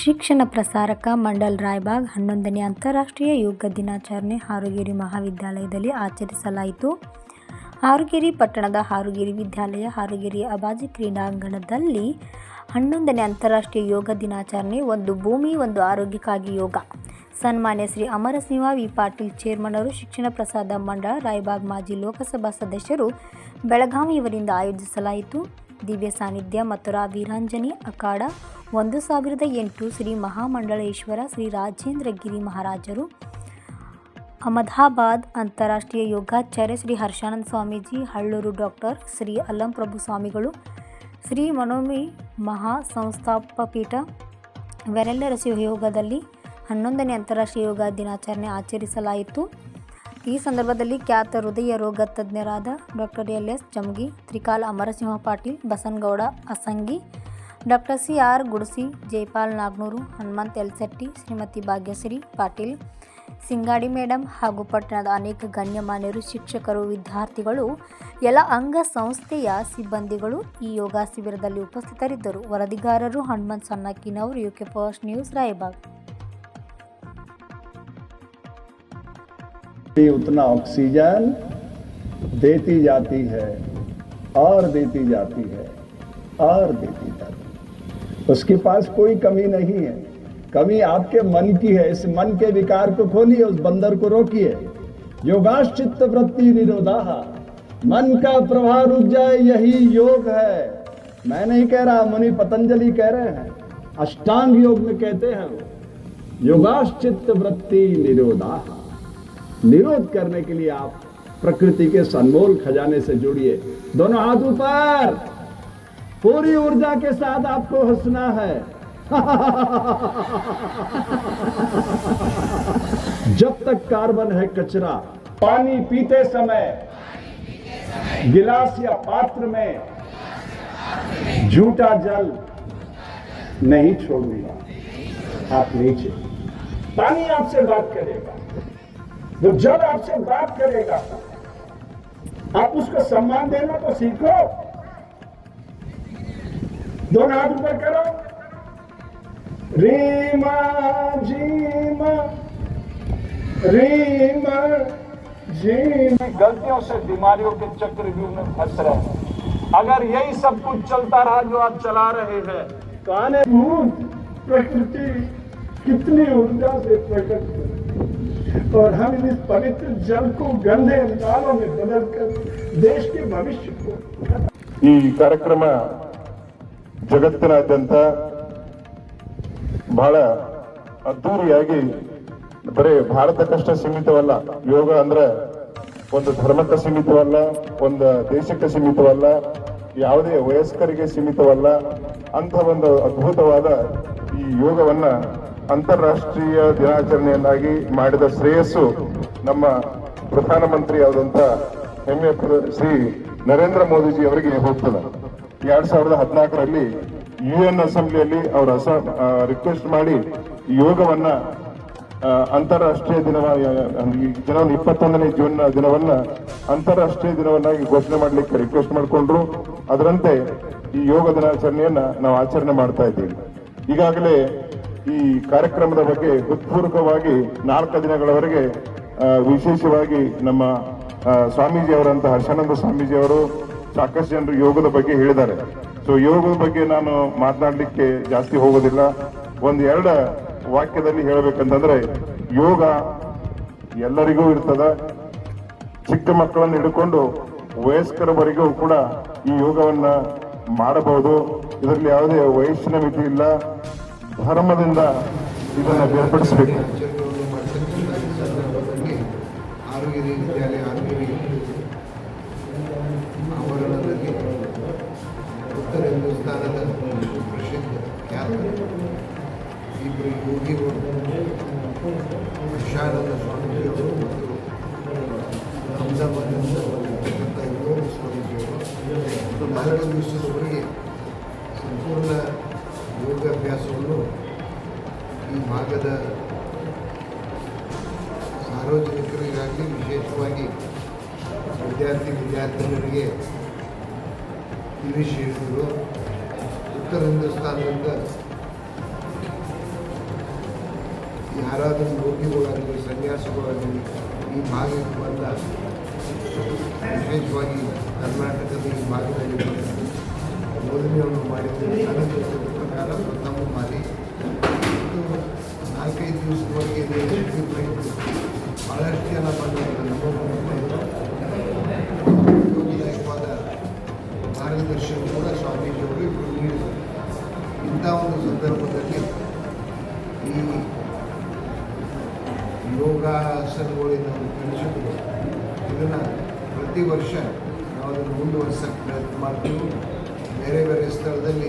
ಶಿಕ್ಷಣ ಪ್ರಸಾರಕ ಮಂಡಲ್ ರಾಯ್ಬಾಗ್ ಹನ್ನೊಂದನೇ ಅಂತಾರಾಷ್ಟ್ರೀಯ ಯೋಗ ದಿನಾಚರಣೆ ಹಾರುಗೇರಿ ಮಹಾವಿದ್ಯಾಲಯದಲ್ಲಿ ಆಚರಿಸಲಾಯಿತು. ಹಾರುಗೇರಿ ಪಟ್ಟಣದ ಹಾರುಗೇರಿ ವಿದ್ಯಾಲಯ ಹಾರುಗೇರಿ ಅಬಾಜಿ ಕ್ರೀಡಾಂಗಣದಲ್ಲಿ ಹನ್ನೊಂದನೇ ಅಂತಾರಾಷ್ಟ್ರೀಯ ಯೋಗ ದಿನಾಚರಣೆ, ಒಂದು ಭೂಮಿ, ಒಂದು ಆರೋಗ್ಯಕ್ಕಾಗಿ ಯೋಗ. ಸನ್ಮಾನ್ಯ ಶ್ರೀ ಅಮರಸಿಂಹ ವಿ ಪಾಟೀಲ್ ಚೇರ್ಮನ್ನರು ಶಿಕ್ಷಣ ಪ್ರಸಾದ ಮಂಡಳ ರಾಯ್ಬಾಗ್ ಮಾಜಿ ಲೋಕಸಭಾ ಸದಸ್ಯರು ಬೆಳಗಾವಿಯವರಿಂದ ಆಯೋಜಿಸಲಾಯಿತು. ದಿವ್ಯ ಸಾನ್ನಿಧ್ಯ ಮತ್ತು ವೀರಾಂಜನಿ ಅಖಾಡ ಒಂದು ಸಾವಿರದ ಎಂಟು ಶ್ರೀ ಮಹಾಮಂಡಳೇಶ್ವರ ಶ್ರೀ ರಾಜೇಂದ್ರ ಗಿರಿ ಮಹಾರಾಜರು, ಅಹಮದಾಬಾದ್ ಅಂತಾರಾಷ್ಟ್ರೀಯ ಯೋಗಾಚಾರ್ಯ ಶ್ರೀ ಹರ್ಷಾನಂದ ಸ್ವಾಮೀಜಿ, ಹಳ್ಳೂರು ಡಾಕ್ಟರ್ ಶ್ರೀ ಅಲ್ಲಂಪ್ರಭು ಸ್ವಾಮಿಗಳು, ಶ್ರೀ ಮನೋಮಿ ಮಹಾ ಸಂಸ್ಥಾಪಪೀಠ ಇವರೆಲ್ಲರ ಸಹಯೋಗದಲ್ಲಿ ಹನ್ನೊಂದನೇ ಅಂತಾರಾಷ್ಟ್ರೀಯ ಯೋಗ ದಿನಾಚರಣೆ ಆಚರಿಸಲಾಯಿತು. ಈ ಸಂದರ್ಭದಲ್ಲಿ ಖ್ಯಾತ ಹೃದಯ ರೋಗ ತಜ್ಞರಾದ doctor L S Jamagi, ತ್ರಿಕಾಲ Amarasimha Patil, Basanagouda Asangi doctor C R Gudasi Jaipal Nagnur Hanumanth Elsetti Shrimati Bhagyashree Patil Singadi madam ಹಾಗೂ ಪಟ್ಟಣದ ಅನೇಕ ಗಣ್ಯಮಾನ್ಯರು ಶಿಕ್ಷಕರು ವಿದ್ಯಾರ್ಥಿಗಳು ಎಲ್ಲ ಅಂಗ ಸಂಸ್ಥೆಯ ಸಿಬ್ಬಂದಿಗಳು ಈ ಯೋಗ ಶಿಬಿರದಲ್ಲಿ ಉಪಸ್ಥಿತರಿದ್ದರು ವರದಿಗಾರರು Hanumanth ಸನ್ನಕ್ಕಿನವರು UK first news Raibag उतना ऑक्सीजन देती जाती है और देती जाती है और देती जाती है उसके पास कोई कमी नहीं है। कमी आपके मन की है, इस मन के विकार को खोलिए, उस बंदर को रोकिए। योगाश्चित्त वृत्ति निरोधाह मन का प्रभाव रुक जाए, यही योग है। मैं नहीं कह रहा, मुनि पतंजलि कह रहे हैं। अष्टांग योग में कहते हैं वो। योगाश्चित्त वृत्ति निरोधाह निरोध करने के लिए आप प्रकृति के सनमोल खजाने से जुड़िए। दोनों हाथ ऊपर। पूरी ऊर्जा के साथ आपको हंसना है। जब तक कार्बन है कचरा, पानी पीते समय, गिलास या पात्र में झूठा जल नहीं छोड़ूँगा। आप नीचे। पानी आपसे बात करेगा। वो जब आपसे बात करेगा, आप उसको सम्मान देना तो सीखो। दोनों हाथ ऊपर करो रीमा जीमा रीमा जीमा गलतियों से बीमारियों के चक्रव्यूह में फंस रहे हैं अगर यही सब कुछ चलता रहा जो आप चला रहे हैं तो आने भूत प्रकृति कितनी ऊर्जा से प्रकट हुई और हम इस पवित्र जल को गंदे नालों में बदलकर देश के भविष्य को ಈ ಕಾರ್ಯಕ್ರಮ ಜಗತ್ತಿನಾದ್ಯಂತ ಬಹಳ ಅದ್ದೂರಿಯಾಗಿ ಬರೀ ಭಾರತಕ್ಕಷ್ಟೇ ಸೀಮಿತವಲ್ಲ, ಯೋಗ ಅಂದ್ರೆ ಒಂದು ಧರ್ಮಕ್ಕೆ ಸೀಮಿತವಲ್ಲ, ಒಂದು ದೇಶಕ್ಕೆ ಸೀಮಿತವಲ್ಲ, ಯಾವುದೇ ವಯಸ್ಕರಿಗೆ ಸೀಮಿತವಲ್ಲ ಅಂತ ಒಂದು ಅದ್ಭುತವಾದ ಈ ಯೋಗವನ್ನ ಅಂತಾರಾಷ್ಟ್ರೀಯ ದಿನಾಚರಣೆಯನ್ನಾಗಿ ಮಾಡಿದ ಶ್ರೇಯಸ್ಸು ನಮ್ಮ ಪ್ರಧಾನಮಂತ್ರಿ ಆದಂತ ಹೆಮ್ಮೆ ಶ್ರೀ ನರೇಂದ್ರ ಮೋದಿಜಿ ಅವರಿಗೆ ಹೋಗ್ತದೆ. ಎರಡ್ ಸಾವಿರದ ಹದಿನಾಲ್ಕರಲ್ಲಿ ಯು ಎನ್ ಅಸೆಂಬ್ಲಿಯಲ್ಲಿ ಅವರು ಅಸ ರಿಕ್ವೆಸ್ಟ್ ಮಾಡಿ ಯೋಗವನ್ನ ಅಂತಾರಾಷ್ಟ್ರೀಯ ದಿನ ದಿನವನ್ನು ಇಪ್ಪತ್ತೊಂದನೇ ಜೂನ್ ದಿನವನ್ನ ಅಂತಾರಾಷ್ಟ್ರೀಯ ದಿನವನ್ನಾಗಿ ಘೋಷಣೆ ಮಾಡಲಿಕ್ಕೆ ರಿಕ್ವೆಸ್ಟ್ ಮಾಡಿಕೊಂಡ್ರು. ಅದರಂತೆ ಈ ಯೋಗ ದಿನಾಚರಣೆಯನ್ನ ನಾವು ಆಚರಣೆ ಮಾಡ್ತಾ ಇದ್ದೀವಿ. ಈಗಾಗಲೇ ಈ ಕಾರ್ಯಕ್ರಮದ ಬಗ್ಗೆ ಹೃತ್ಪೂರ್ವಕವಾಗಿ ನಾಲ್ಕು ದಿನಗಳವರೆಗೆ ವಿಶೇಷವಾಗಿ ನಮ್ಮ ಸ್ವಾಮೀಜಿಯವರಂತಹ ಹರ್ಷಾನಂದ ಸ್ವಾಮೀಜಿ ಅವರು ಸಾಕಷ್ಟು ಜನರು ಯೋಗದ ಬಗ್ಗೆ ಹೇಳಿದ್ದಾರೆ. ಸೊ ಯೋಗದ ಬಗ್ಗೆ ನಾನು ಮಾತನಾಡಲಿಕ್ಕೆ ಜಾಸ್ತಿ ಹೋಗೋದಿಲ್ಲ. ಒಂದು ಎರಡು ವಾಕ್ಯದಲ್ಲಿ ಹೇಳಬೇಕಂತಂದ್ರೆ, ಯೋಗ ಎಲ್ಲರಿಗೂ ಇರ್ತದ. ಚಿಕ್ಕ ಮಕ್ಕಳನ್ನು ಹಿಡ್ಕೊಂಡು ವಯಸ್ಕರವರೆಗೂ ಕೂಡ ಈ ಯೋಗವನ್ನ ಮಾಡಬಹುದು. ಇದರಲ್ಲಿ ಯಾವುದೇ ವಯಸ್ಸಿನ ಮಿತಿ ಇಲ್ಲ. ಧರ್ಮದಿಂದ ಇದನ್ನು ಬೇರ್ಪಡಿಸಬೇಕು. ಇಬ್ಬರು ಯೋಗಿಗಳು ವಿಶಾಲದ ಸ್ವಾಮೀಜಿಯವರು ಮತ್ತು ಅಹಮದಾಬಾದಿಂದ ಬಂದಿರತಕ್ಕಂಥ ಯೋಗ ಸ್ವಾಮೀಜಿಯವರು ನಾಲ್ಕು ಸಂಪೂರ್ಣ ಯೋಗಾಭ್ಯಾಸವನ್ನು ಈ ಭಾಗದ ಸಾರ್ವಜನಿಕರಿಗಾಗಲಿ ವಿಶೇಷವಾಗಿ ವಿದ್ಯಾರ್ಥಿ ವಿದ್ಯಾರ್ಥಿನಿಯರಿಗೆ ತಿಳಿಸಿ ಹೇಳಿದರು ಉತ್ತರ ಹಿಂದೂಸ್ತಾನದಿಂದ ಯಾರಾದರೂ ರೋಗಿಗಳಾಗಲಿ, ಸನ್ಯಾಸಿಗಳಾಗಲಿ ಈ ಭಾಗಕ್ಕೆ ಬಂದ ವಿಶೇಷವಾಗಿ ಕರ್ನಾಟಕದ ಈ ಭಾಗದಲ್ಲಿ ಬೋಧನೆಯನ್ನು ಮಾಡಿದ್ದು ನನ್ನ ತಿಳಿದ ಪ್ರಕಾರ ಪ್ರಥಮ ಇದು ನಾಲ್ಕೈದು ದಿವಸದವರೆಗೆ ಬಹಳಷ್ಟು ಜನ ಬಂದು ಯೋಗದಾಯಕವಾದ ಮಾರ್ಗದರ್ಶನ ಕೂಡ ಸ್ವಾಮೀಜಿಯವರು ಇಬ್ಬರು ನೀಡಿದರು ಇಂಥ ಒಂದು ಸಂದರ್ಭದಲ್ಲಿ ಈ ಯೋಗಾಸನಗಳಿಂದ ಕಲಿಸಿದ್ರು ಇದನ್ನು ಪ್ರತಿ ವರ್ಷ ನಾವು ಅದನ್ನು ಮುಂದುವರಿಸೋಕ್ಕೆ ಪ್ರಯತ್ನ ಮಾಡ್ತೀವಿ. ಬೇರೆ ಬೇರೆ ಸ್ಥಳದಲ್ಲಿ